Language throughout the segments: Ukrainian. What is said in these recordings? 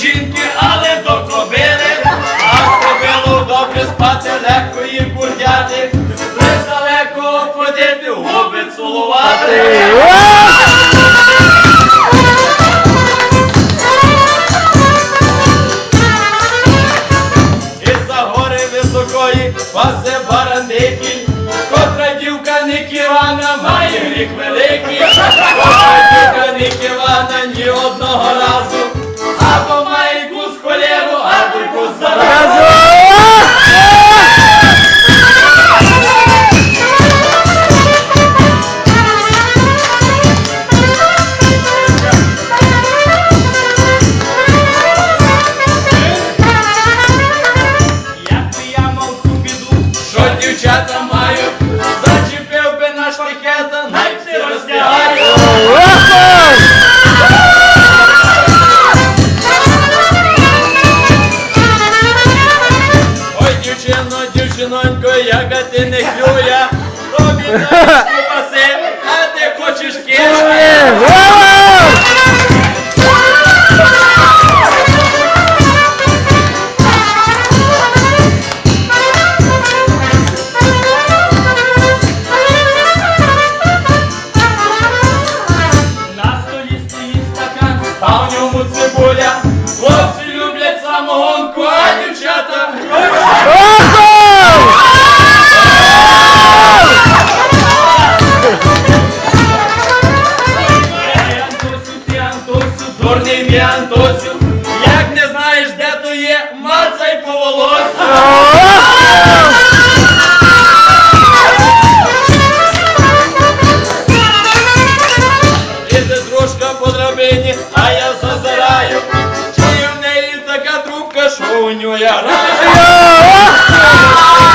жінки, але до кобили, а кобилу добре спати, легко їм бурдяти, лиш далеко ходити, губи цілувати. Із-за гори високої пасе барандики, котра дівка Никівана має гріх великий, котра дівка Никівана Radha 哎呦！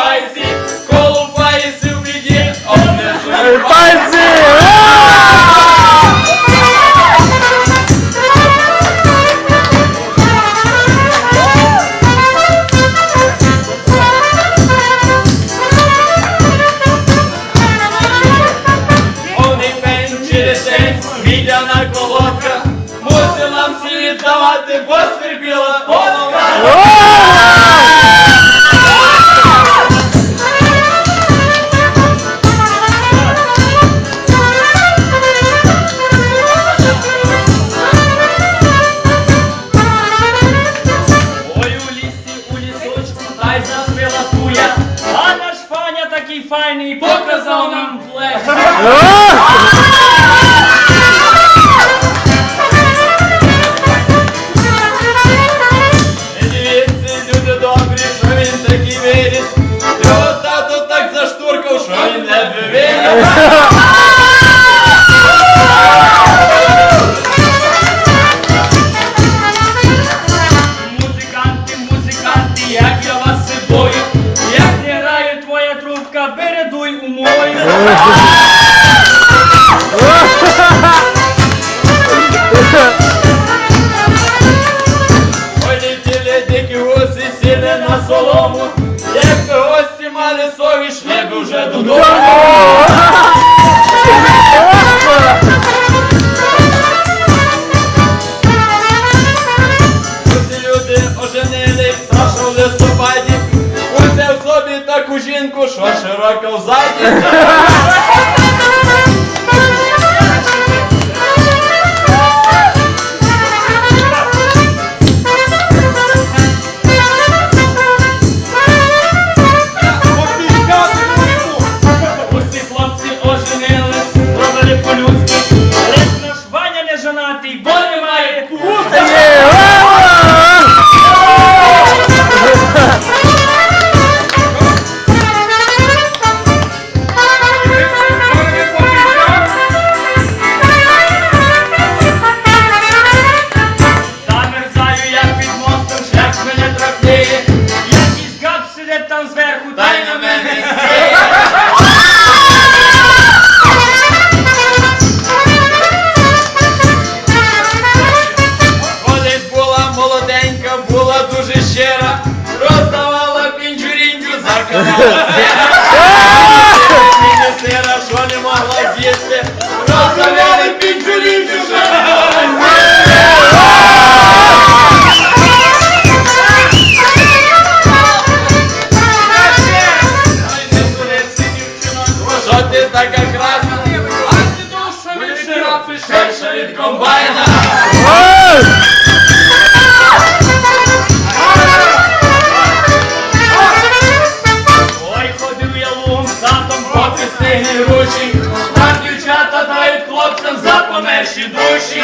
Червоні купайці, колупається в біді, обнежує Пальці! Повний пень через день, мідяна колодка, мусила всі віддавати, бо скрипіла паня такий файний, показав нам плеч. Не дивіться, люди добрі, що він такий виріс. Мою. Ой, летіли дикі гуси, сіли на солому, якби гості мали совість, шли б уже додому. Усі люди оженили, Сашу в листопаді, Усе в собі таку жінку, що широка взаді. Усі діти, розгаляли під журіки Що ти така красна, а ти душа від ширапи ширша від комбайна. Померші душі.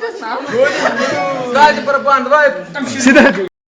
Ти знав. Барабан, давай.